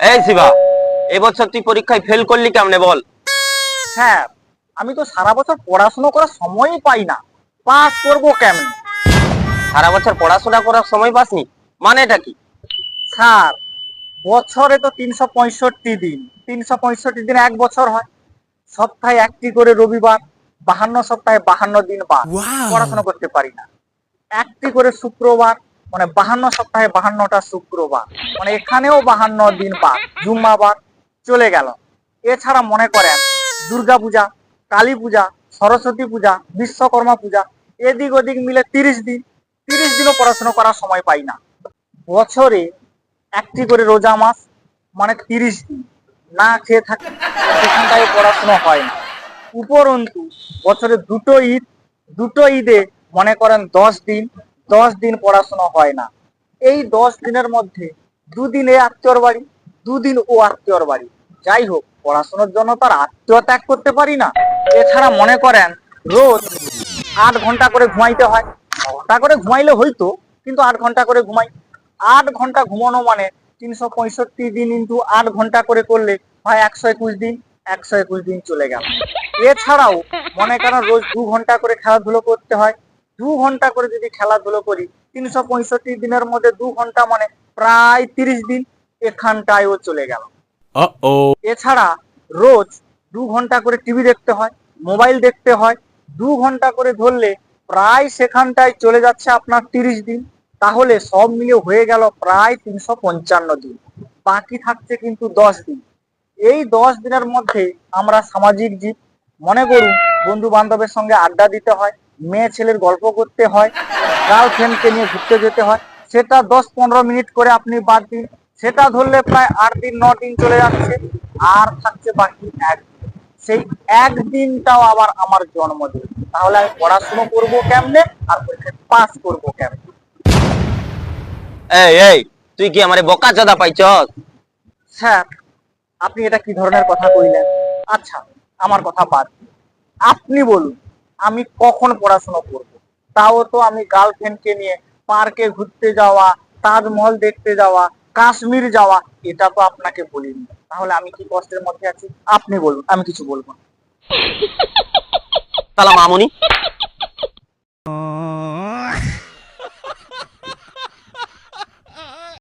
এই শিবা এবছর তুই পরীক্ষায় ফেল করলি কেমনে বল? স্যার আমি তো সারা বছর পড়াশোনা করার সময়ই পাই না। পাস করব কেমন? সারা বছর পড়াশোনা করার সময় পাসনি? মানে এটা কি? স্যার বছরে তো তিনশো পঁয়ষট্টি দিন। তিনশো পঁয়ষট্টি দিন এক বছর হয়। সপ্তাহে একটি করে রবিবার বাহান্ন সপ্তাহে বাহান্ন দিন বাদ। পড়াশোনা করতে পারি না। একটি করে শুক্রবার মানে বাহান্ন সপ্তাহে বাহান্নটা শুক্রবার। মানে এখানেও বাহান্ন দিন বাদ, জুম্মাবার চলে গেল। এছাড়া মনে করেন দুর্গা পূজা, কালী পূজা, সরস্বতী পূজা, বিশ্বকর্মা পূজা, এদিক ওদিক মিলে তিরিশ দিন। তিরিশ দিনও পড়াশোনা করার সময় পাই না। বছরে একটি করে রোজা মাস মানে তিরিশ দিন। না খেয়ে থাকে, সেখানটায় পড়াশোনা হয় না। উপরন্তু বছরে দুটো ঈদ, দুটো ঈদে মনে করেন দশ দিন দশ দিন পড়াশোনা হয় না। এই দশ দিনের মধ্যে দুদিন এ আত্মীয়র বাড়ি, দুদিন ও আত্মীয়র বাড়ি। যাই হোক, পড়াশোনার জন্য তার আত্মীয় ত্যাগ করতে পারি না। এছাড়া মনে করেন, রোজ আট ঘণ্টা করে ঘুমাইতে হয়। ঘণ্টা করে ঘুমাইলে হইতো, কিন্তু আট ঘণ্টা করে ঘুমাই। আট ঘণ্টা ঘুমানো মানে তিনশো পঁয়ষট্টি দিন ইন্টু আট ঘণ্টা করে করলে হয় একশো একুশ দিন, একশো একুশ দিন চলে গেল। এছাড়াও মনে করেন রোজ দু ঘণ্টা করে খেলাধুলো করতে হয়। দু ঘণ্টা করে যদি খেলাধুলো করি তিনশো পঁয়ষট্টি দিনের মধ্যে দু ঘণ্টা মানে প্রায় তিরিশ দিন এখানটায়ও চলে গেল। এছাড়া রোজ দু ঘণ্টা করে টিভি দেখতে হয় মোবাইল দেখতে হয় দু ঘণ্টা করে ধরলে প্রায় সেখানটায় চলে যাচ্ছে আপনার তিরিশ দিন। তাহলে সব মিলে হয়ে গেল প্রায় তিনশো পঞ্চান্ন দিন। বাকি থাকছে কিন্তু দশ দিন। এই দশ দিনের মধ্যে আমরা সামাজিক জীব মনে করুন বন্ধু বান্ধবের সঙ্গে আড্ডা দিতে হয় মেয়ে ছেলের গল্প করতে হয় গার্লফ্রেন্ডকে নিয়ে ঘুরতে যেতে হয় সেটা দশ পনেরো মিনিট করে আপনি বাদ দিন সেটা ধরলে প্রায় আট দিন ন দিন চলে যাচ্ছে আর থাকছে বাকি এক সেই একদিনটাও আবার আমার জন্মদিন। তাহলে আমি পড়াশুনো করব কেমনে আর পরীক্ষায় পাস করব কেমনে? এই এই তুই কি আমারে বোকা চোদা পাইছস? স্যার আপনি এটা কি ধরনের কথা কইলেন? আচ্ছা আমার কথা বাদ। আপনি বলুন আমি কখন পড়াশোনা করব? তাও তো আমি গার্লফ্রেন্ডকে নিয়ে পার্কে ঘুরতে যাওয়া, তাজমহল দেখতে যাওয়া, কাশ্মীর যাওয়া, এটা তো আপনাকে বলিনি। তাহলে আমি কি কষ্টের মধ্যে আছি? আপনি বলুন, আমি কিছু বলব না। তাহলে মামুনি